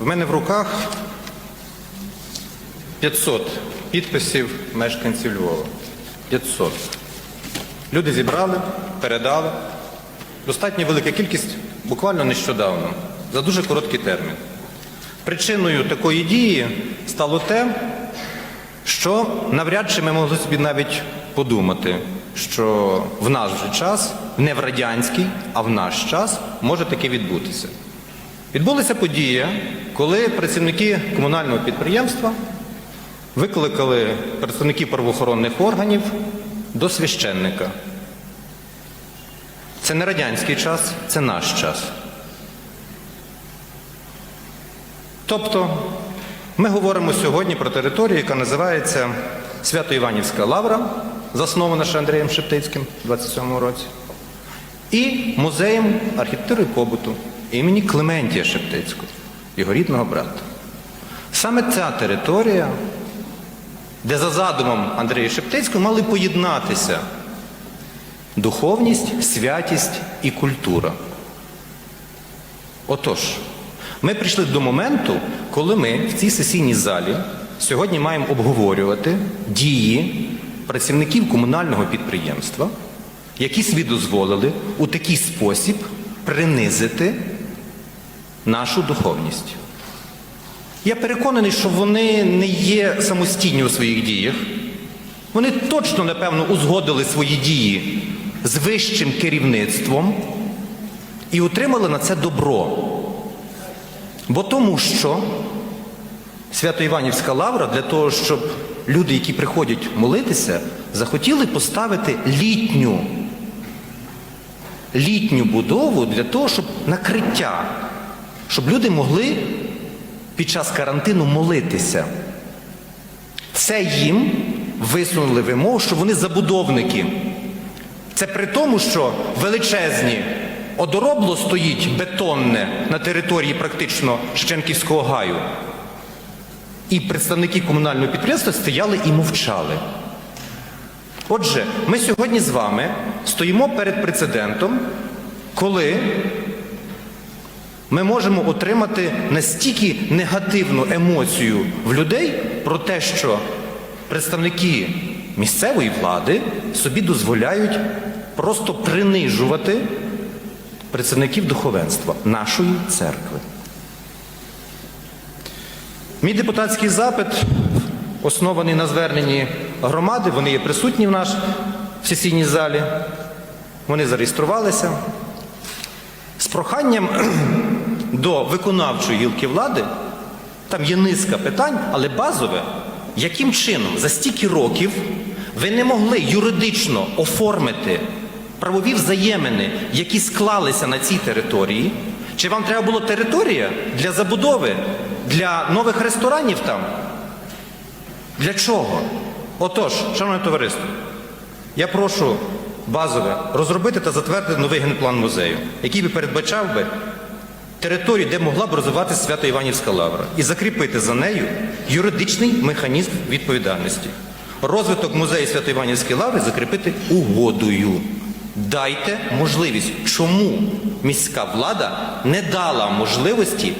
В мене в руках 500 підписів мешканців Львова. 500. Люди зібрали, передали. Достатньо велика кількість буквально нещодавно, за дуже короткий термін. Причиною такої дії стало те, що навряд чи ми могли собі навіть подумати, що в наш же час, не в радянський, а в наш час може таке відбутися. Відбулася подія, коли працівники комунального підприємства викликали представників правоохоронних органів до священника. Це не радянський час, це наш час. Тобто ми говоримо сьогодні про територію, яка називається Свято-Іванівська лавра, заснована ще Андрієм Шептицьким у 27 році, і музеєм архітектури побуту імені Клементія Шептицького, його рідного брата. Саме ця територія, де за задумом Андрія Шептицького мали поєднатися духовність, святість і культура. Отож, ми прийшли до моменту, коли ми в цій сесійній залі сьогодні маємо обговорювати дії працівників комунального підприємства, які собі дозволили у такий спосіб принизити нашу духовність. Я переконаний, що вони не є самостійні у своїх діях. Вони точно, напевно, узгодили свої дії з вищим керівництвом і отримали на це добро. Бо тому що Свято-Іванівська лавра для того, щоб люди, які приходять молитися, захотіли поставити літню, літню будову для того, щоб накриття, щоб люди могли під час карантину молитися. Це їм висунули вимогу, що вони забудовники. Це при тому, що величезні одоробло стоїть бетонне на території практично Шевченківського гаю. І представники комунального підприємства стояли і мовчали. Отже, ми сьогодні з вами стоїмо перед прецедентом, коли ми можемо отримати настільки негативну емоцію в людей про те, що представники місцевої влади собі дозволяють просто принижувати представників духовенства нашої церкви. Мій депутатський запит оснований на зверненні громади, вони є присутні в наш в сесійній залі, вони зареєструвалися з проханням до виконавчої гілки влади, там є низка питань, але базове, яким чином за стільки років ви не могли юридично оформити правові взаємини, які склалися на цій території? Чи вам треба була територія для забудови, для нових ресторанів там? Для чого? Отож, шановне товариство, я прошу базове розробити та затвердити новий генплан музею, який би передбачав би територію, де могла б розвиватися Свято-Іванівська лавра, і закріпити за нею юридичний механізм відповідальності. Розвиток музею Свято-Іванівської лаври закріпити угодою. Дайте можливість, чому міська влада не дала можливості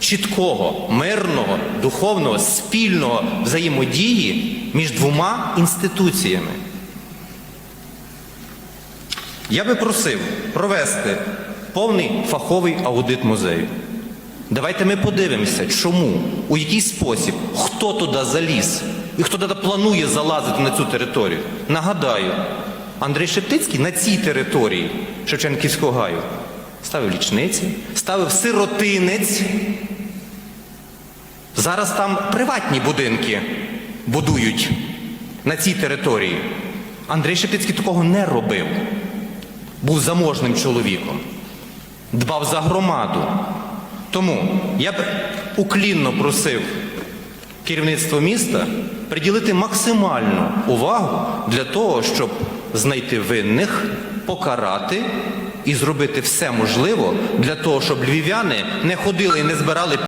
чіткого, мирного, духовного, спільного взаємодії між двома інституціями. Я би просив провести повний фаховий аудит музею. Давайте ми подивимося, чому, у який спосіб, хто туди заліз і хто туди планує залазити на цю територію. Нагадаю, Андрій Шептицький на цій території Шевченківського гаю ставив лічниці, ставив сиротинець. Зараз там приватні будинки будують на цій території. Андрій Шептицький такого не робив. Був заможним чоловіком, дбав за громаду. Тому я б уклінно просив керівництво міста приділити максимальну увагу для того, щоб знайти винних, покарати і зробити все можливе для того, щоб львів'яни не ходили і не збирали